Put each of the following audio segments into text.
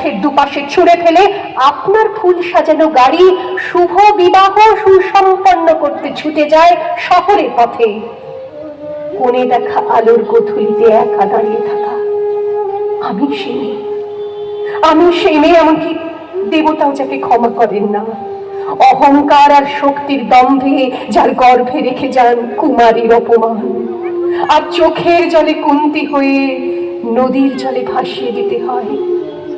পথের দুপাশে ছুঁড়ে ফেলে আপনার ফুল সাজানো গাড়ি শুভ বিবাহ সুসম্পন্ন করতে ছুটে যায় শহরের পথে। কোণে দেখা আলোর গোধূলিতে একা দাঁড়িয়ে থাকা। আমি সেই মেয়ে। আমি সেই মেয়ে, এমনকি দেবতাও যাকে ক্ষমা করেন না। অহংকার আর শক্তির দম্ভে যার গর্ভে রেখে যান কুমারীর অপমান। আর চোখের জলে কুন্তি হয়ে নদীর জলে ভাসিয়ে দিতে হয়।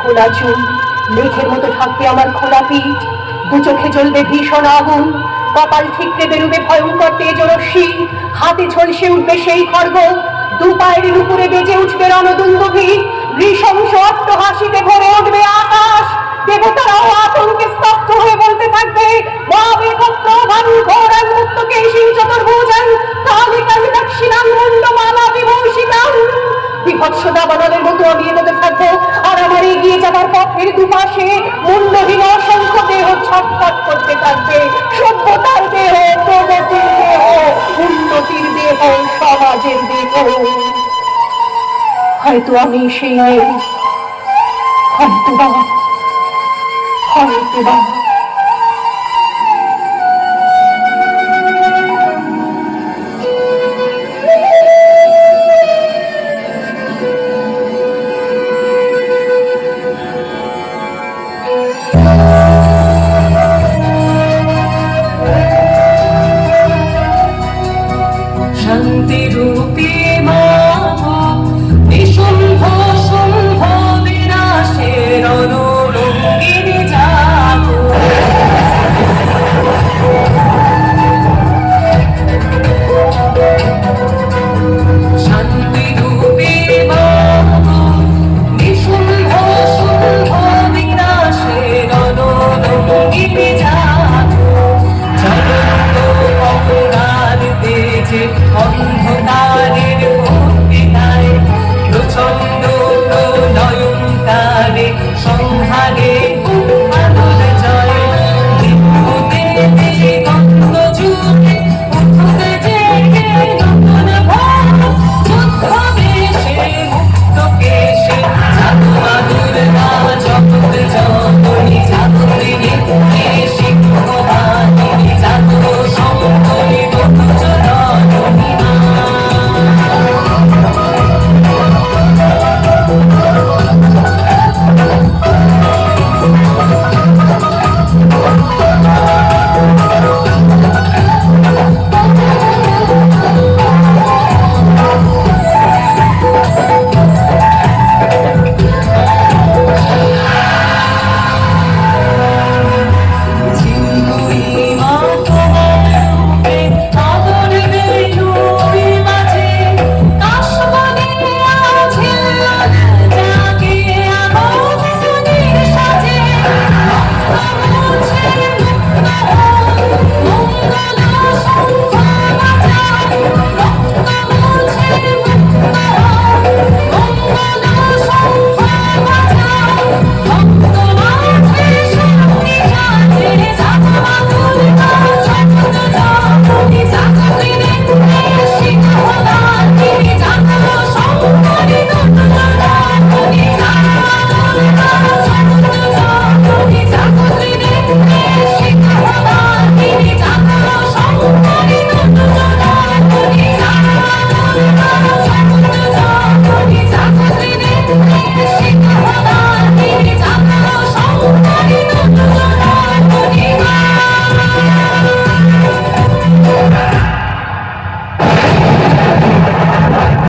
খোলা চুল, মেঘের মতো থাকবে আমার খোলা পিঠ। দু চোখে জ্বলবে ভীষণ আগুন, কপাল ঠিকরে বেরোবে ভয়ঙ্কর তেজ রশ্মি হাতে ঝলসে উঠবে সেই খর্গ, দু পায়ের উপরে বেজে উঠবে রণদুন্দভি, নৃশংস অট্টহাসিতে ভরে উঠবে আকাশ। দেবতারাও আতঙ্কে স্তব্ধ হয়ে বলতে থাকবে মহাবীর পুত্র ভানু ঘোরান মুক্ত কেশিং চতুর্ভুজান কালিকাং দক্ষিণাং মুন্ডমালা বিভূষিতাং। বিভৎস দাবানলের মতো আমি এগিয়ে যাবার পথের দুপাশে মুন্ডহীন অসংখ্য দেহ ছটফট করতে থাকবে। সভ্যতার দেহ, প্রগতির দেহ, উন্নতির দেহ, সমাজের দেহ। হয়তো আমি সেই হয়তো বা হয়তো বা 你，伤害。